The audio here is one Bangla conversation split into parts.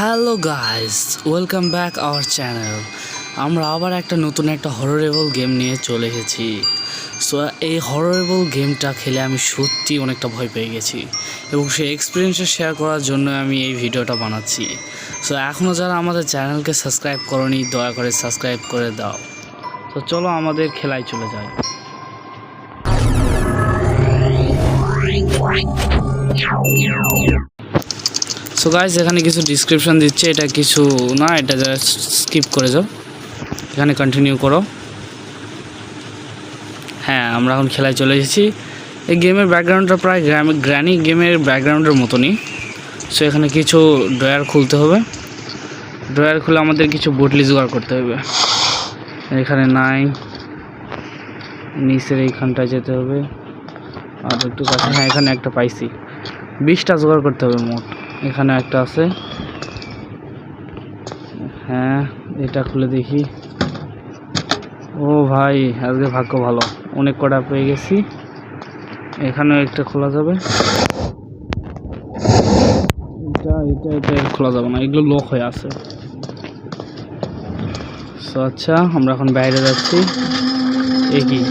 Hello guys welcome back our channel আমরা আবার একটা নতুন একটা হররেবল গেম নিয়ে চলে এসেছি। সো এই হররেবল গেমটা খেলে আমি সত্যি অনেকটা ভয় পেয়ে গেছি এবং সেই এক্সপিরিয়েন্সটা শেয়ার করার জন্য আমি এই ভিডিওটা বানাচ্ছি। সো এখনও যারা আমাদের চ্যানেলকে সাবস্ক্রাইব করনি, দয়া করে সাবস্ক্রাইব করে দাও। তো চলো আমাদের খেলায় চলে যাই। সো গাইস এখানে কিছু ডিসক্রিপশন দিচ্ছে। এটা কিছু না, এটা জাস্ট স্কিপ করে যাও। এখানে কন্টিনিউ করো। হ্যাঁ আমরা এখন খেলায় চলে এসেছি। এই গেমের ব্যাকগ্রাউন্ডটা প্রায় গ্রামে গ্র্যানি গেমের ব্যাকগ্রাউন্ডের মতনই। সো এখানে কিছু ড্রয়ার খুলতে হবে। ড্রয়ার খুলে আমাদের কিছু বুটলি জোগাড় করতে হবে। এখানে নাই। নিচের এইখানটায় যেতে হবে। আর একটু কাছে হ্যাঁ এখানে একটা পাইছি। বিশটা জোগাড় করতে হবে মোট। এখানে একটা আছে। হ্যাঁ এটা খুলে দেখি। ও ভাই আজকে ভাগ্য ভালো। অনেক কটা পেয়ে গেছি। এখানেও একটা খোলা যাবে। এটা এটা এটা খোলা যাবে না। এগুলো লক হয়ে আছে। So, আচ্ছা আমরা এখন বাইরে যাচ্ছি। এ কি?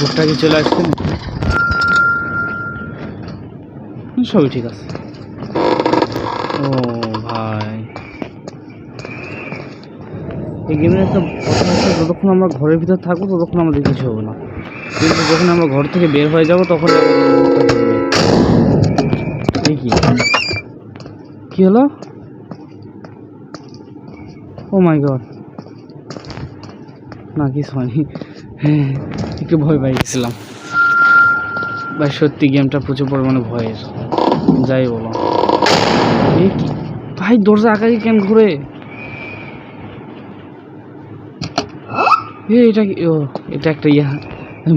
ভুট্টা কি চলে আসছে না? সবই ঠিক আছে। ও ভাই। এই গেমের একটা যতক্ষণ আমরা ঘরের ভিতর থাকব, ততক্ষণ আমাদের কিছু হবে না। কিন্তু যখন আমরা ঘর থেকে বের হয়ে যাব, তখন। এই কি? কি হলো? ও মাই গড না, কিছু হয়নি। হ্যাঁ একটু ভয় পাই গেছিলাম ভাই, সত্যি গেমটা প্রচুর পরিমাণে ভয়ের। যাই বলো ভাই দরজা আকাশে কেন ঘুরে এ, এটা কি? ও, এটা একটা ইয়া।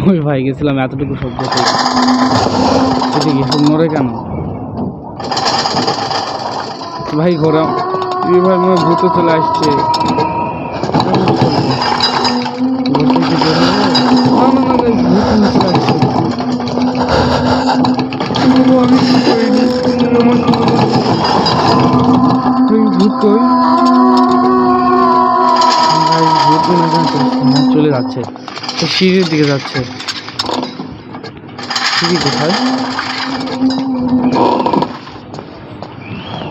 ভয় পাই গেছিলাম, এতটুকু শব্দ এটা নড়ে কেন? ভাই ঘোরা ভাই ভূত চলে আসছে। যাচ্ছে। সে সিঁড়ির দিকে যাচ্ছে। সিঁড়ি কোথায়?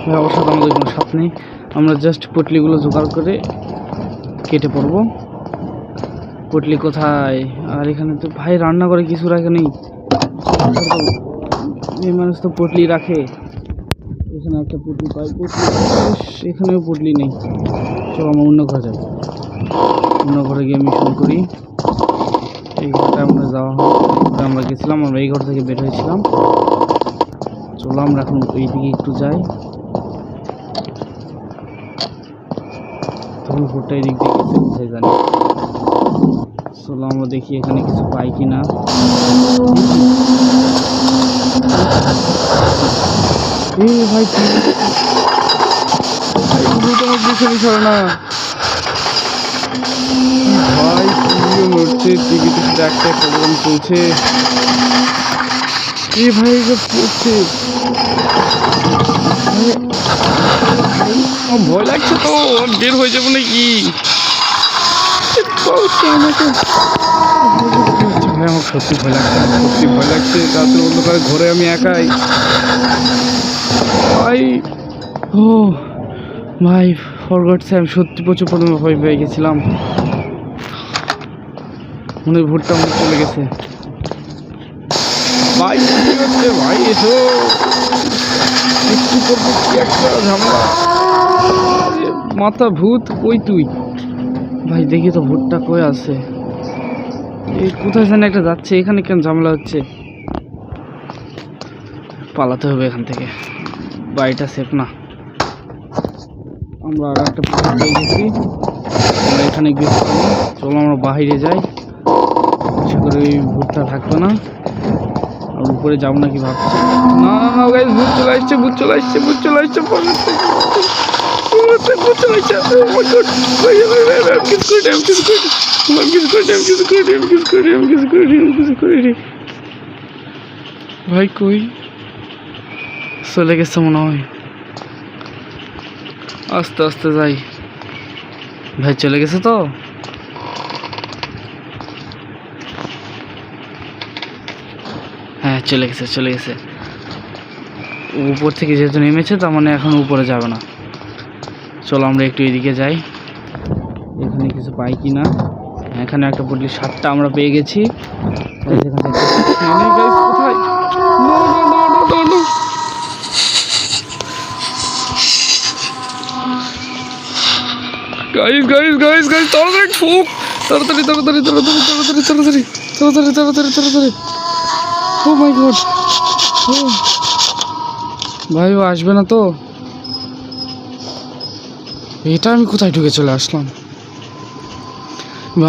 ভাই, অবশ্য আমাদের কোনো সাপ নেই। আমরা জাস্ট পটলিগুলো জোগাড় করে কেটে পড়ব। পটলি কোথায়? আর এখানে তো ভাই রান্না করে কিছু রাখে নেই। এই মানুষ তো পটলি রাখে। এখানে একটা পটলি পাই। পটলি এখানেও পটলি নেই। চলো আমরা অন্য ঘরে যাই। অন্য ঘরে গিয়ে মিশন করি। এই ঘরটা আমরা যাওয়া হয় আমরা গেছিলাম, আমরা এই ঘর থেকে বের হয়েছিলাম। চলো আমরা এখন এই দিকে একটু যাই। ঘরটা এই দিক দিয়ে গেছে কোথায় জানি চলো আমরা দেখি এখানে কিছু পাই কি না এই ভাই, তুমি না। একটা প্রোগ্রাম চলছে। ভাই আমার ভয় লাগছে তো বের হয়ে যাব নাকি? করছে ভাই, আমার সত্যি ভয় লাগছে সত্যি ভয় লাগছে। রাতের অন্ধকারে ঘরে আমি একাই। ভাই, ও। ভাই ফরগটসে আমি সত্যি প্রচুর প্রথমে ভয় পেয়ে গেছিলাম। মনে ভোটটা মনে চলে গেছে। ভাই হচ্ছে ভাই এসো। একটু করব কি একটা ঝামেলা। মাথা ভূত কই তুই? ভাই দেখি তো ভোটটা কই আছে। এই কোথায় জানি একটা যাচ্ছে এখানে কেন ঝামেলা হচ্ছে? পালাতে হবে এখান থেকে। বাড়িটা সেফ না। আমরা আর একটা পুকুর পেয়ে গেছি আমরা এখানে গেছি চলো আমরা বাইরে যাই। আশা করি ওই ভূতটা থাকতো না। আর উপরে যাব নাকি ভাবছি। না না না গাইজ ভূত চলে আসছে, ভূত চলে আসছে, ভূত চলে আসছে, ভূত চলে- আসছে। ভাই, কই? চলে গেছে মনে হয়। আস্তে আস্তে যাই। ভাই চলে গেছে তো? হ্যাঁ চলে গেছে চলে গেছে। উপর থেকে যেহেতু নেমেছে, তার মানে এখন উপরে যাবে না। চলো আমরা একটু এদিকে যাই। এখানে কিছু পাই কি না এখানে একটা পুটলি সাতটা আমরা পেয়ে গেছি। কোথায়? গাইস গাইস গাইস গাইস তাড়াতাড়ি ফুক তাড়াতাড়ি তাড়াতাড়ি তাড়াতাড়ি তাড়াতাড়ি তাড়াতাড়ি তাড়াতাড়ি তাড়াতাড়ি তাড়াতাড়ি। ও মাই গড ভাই, ও আসবে না তো। এটা আমি কোথায় ঢুকে চলে আসলাম?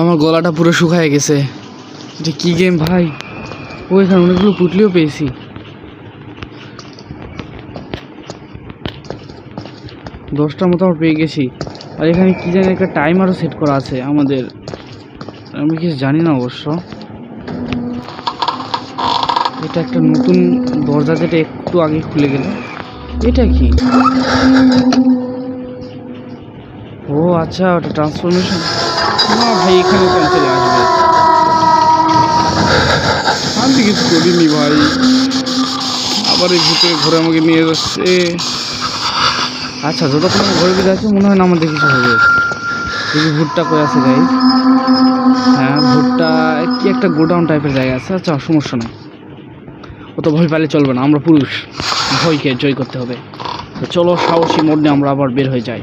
আমার গলাটা পুরো শুকায় গেছে। এটা কি গেম ভাই? ও, এখানে অনেকগুলো পুটলিও পেয়েছি। দশটার মতো আমার পেয়ে গেছি। আর এখানে কি জানি একটা টাইমারও সেট করা আছে আমাদের। আমি কিছু জানি না অবশ্য। এটা একটা নতুন দরজা যেটা একটু আগে খুলে গেল। এটা কি? ও আচ্ছা ওটা ট্রান্সফরমেশন না ভাই, এখানে কেন চলে আসবে? আমি কিছু করিনি ভাই। আবার এই ভিতরে ঘরে আমাকে নিয়ে যাচ্ছে। আচ্ছা যতক্ষণ ভিতরে আছি মনে হয় না আমাদের কিছু হবে। দেখি ভুট্টা করে আছে গাই হ্যাঁ ভুট্টা কি একটা গোডাউন টাইপের জায়গা আছে? আচ্ছা সমস্যা নেই। অত ভয় পেলে চলবে না, আমরা পুরুষ। ভয়কে জয় করতে হবে। তো চলো, সাহসী মোড নিয়ে আমরা আবার বের হয়ে যাই।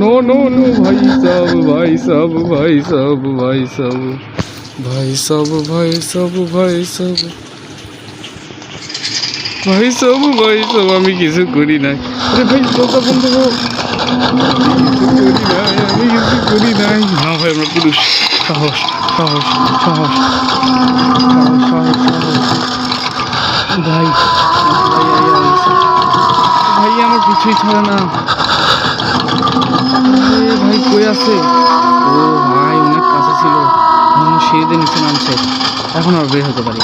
নো নো নো ভাই সব ভাই সব ভাই সব ভাই সব ভাই সব ভাই সব ভাই সব ভাই সব ভাই সব আমি কিছু করি নাই। আরে ভাই দরজা বন্ধ আমি কিছু করি নাই। না ভাই আমরা পুরুষ। সাহস সাহস সাহস। সাহস সাহস সাহস ভাই ভাই, আমার কিছুই ছাড়ে না। ভাই কই আছে? ও ভাই অনেক কাছে ছিল। হয় সিঁড়িতে নিচে নামছে। এখন আর বের হতে পারি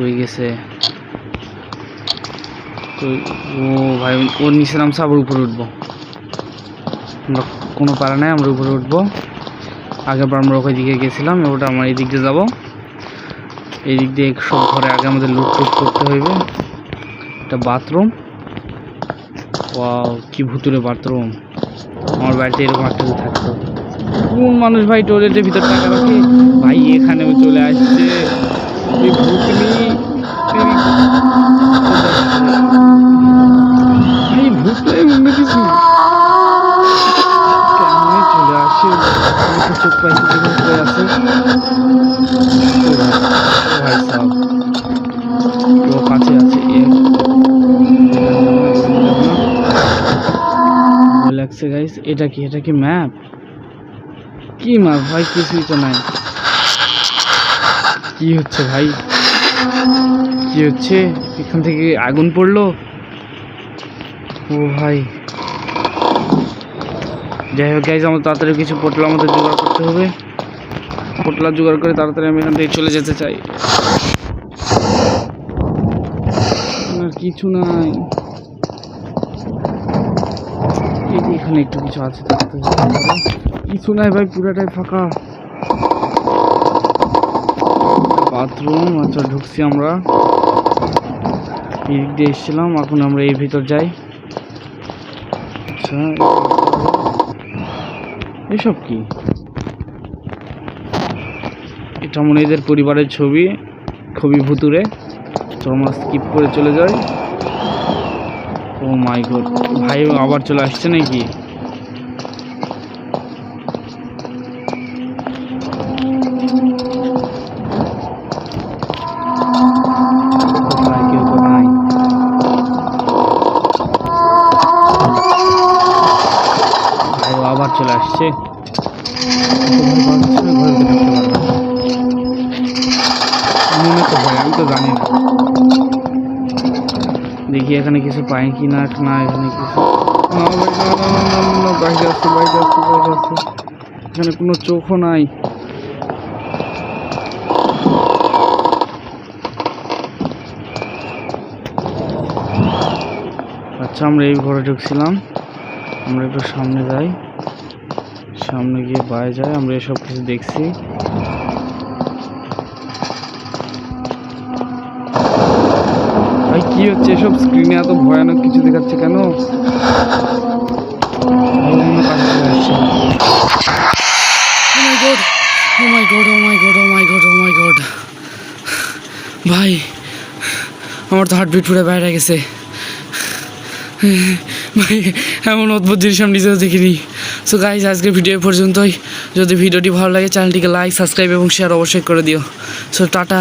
কই গেছে। ও ভাই, ওর নিচে নামছে আবার উপরে উঠবো। আমরা কোনো পারা নাই, আমরা উপরে উঠবো। আগেরবার আমরা ওই দিকে গেছিলাম ওটা আমরা এই দিক দিয়ে যাব। এই দিক দিয়ে সব ঘরে আগে আমাদের লুট টুট করতে হইবে। একটা বাথরুম ওয়াও কি ভুতুরে বাথরুম আমার বাড়িতে এরকম একটা থাকতো। কোন মানুষ ভাই টয়লেটের ভিতর টাকা রাখে? ভাই এখানেও চলে আসছে। এই ভুতনি ভাই কিছু কেমনে চলে আসে চোখ আসে ভাই কাছে আছে লাগছে গাইস এটা কি? এটা কি ম্যাপ কি ম্যাপ ভাই, কিছুই তো নাই। কি হচ্ছে ভাই? কি হচ্ছে? এখান থেকে আগুন পড়ল? ও ভাই। যাই হোক গাইজ আমাদের তাড়াতাড়ি কিছু পোটলা আমাদের জোগাড় করতে হবে। পোটলা জোগাড় করে তাড়াতাড়ি আমি এখান থেকে চলে যেতে চাই। আর কিছু নাই। এখানে একটু কিছু আছে কিছু নাই ভাই, পুরাটাই ফাঁকা। বাথরুম আচ্ছা ঢুকছি আমরা। এই দিক দিয়ে এসেছিলাম, এখন আমরা এই ভিতর যাই। আচ্ছা এসব কি? এটা মনে এদের পরিবারের ছবি, খুবই ভুতুরে তো আমরা স্কিপ করে চলে যাই। ও মাই গড ভাই আবার চলে আসছে নাকি? আছে। আমি তো জানি না দেখি এখানে কিছু পাই কি না এখানে কিছু। এখানে কোনো চোখও নাই। আচ্ছা আমরা এই ঘরে ঢুকছিলাম। আমরা একটু সামনে যাই। সামনে গিয়ে বাইরে যায়, আমরা এসব কিছু দেখছি। ভাই, কি হচ্ছে? এসব স্ক্রিনে এত ভয়ানক কিছু দেখাচ্ছে কেন? ভাই। Oh oh oh আমার তো হার্টবিট পুরো বাইরে গেছে। ভাই, এমন অদ্ভুত জিনিস আমি নিজেও দেখিনি। সো গাইজ আজকের ভিডিও পর্যন্তই। যদি ভিডিওটি ভালো লাগে চ্যানেলটিকে লাইক সাবস্ক্রাইব এবং শেয়ার অবশ্যই করে দিও। So tata.